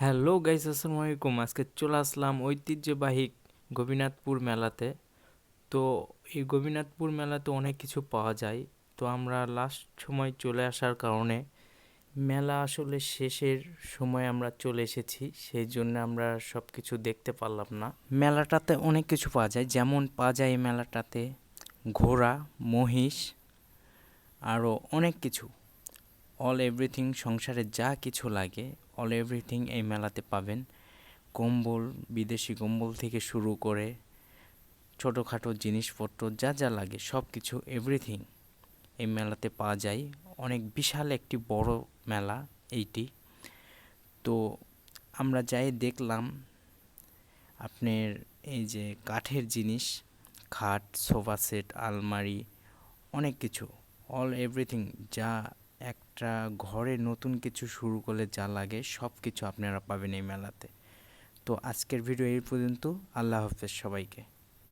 Hello guys, আসসালামু আলাইকুম। আজকে চলে আসলাম ঐতিহ্যবাহী গোপীনাথপুর মেলাতে। তো এই গোপীনাথপুর মেলাতে অনেক কিছু পাওয়া যায়। তো আমরা লাস্ট সময় চলে আসার কারণে মেলা আসলে শেষের সময় আমরা চলে এসেছি, সেই জন্য আমরা সব কিছু দেখতে পারলাম না। মেলাটাতে অনেক কিছু পাওয়া যায়, যেমন পাওয়া যায় এই মেলাটাতে ঘোড়া, মহিষ আরও অনেক কিছু। অল এভরিথিং সংসারে যা কিছু লাগে অল এভরিথিং এই মেলাতে পাবেন। কম্বল, বিদেশি কম্বল থেকে শুরু করে ছোটোখাটো জিনিসপত্র, যা যা লাগে সব কিছু এভরিথিং এই মেলাতে পাওয়া যায়। অনেক বিশাল একটি বড় মেলা এইটি। তো আমরা যাই, দেখলাম আপনার এই যে কাঠের জিনিস, খাট, সোফা সেট, আলমারি, অনেক কিছু অল এভরিথিং যা একটা ঘরে নতুন কিছু শুরু করলে যা লাগে সব কিছু আপনারা পাবেন এই মেলাতে। তো আজকের ভিডিও এই পর্যন্ত। আল্লাহ হাফেজ সবাইকে।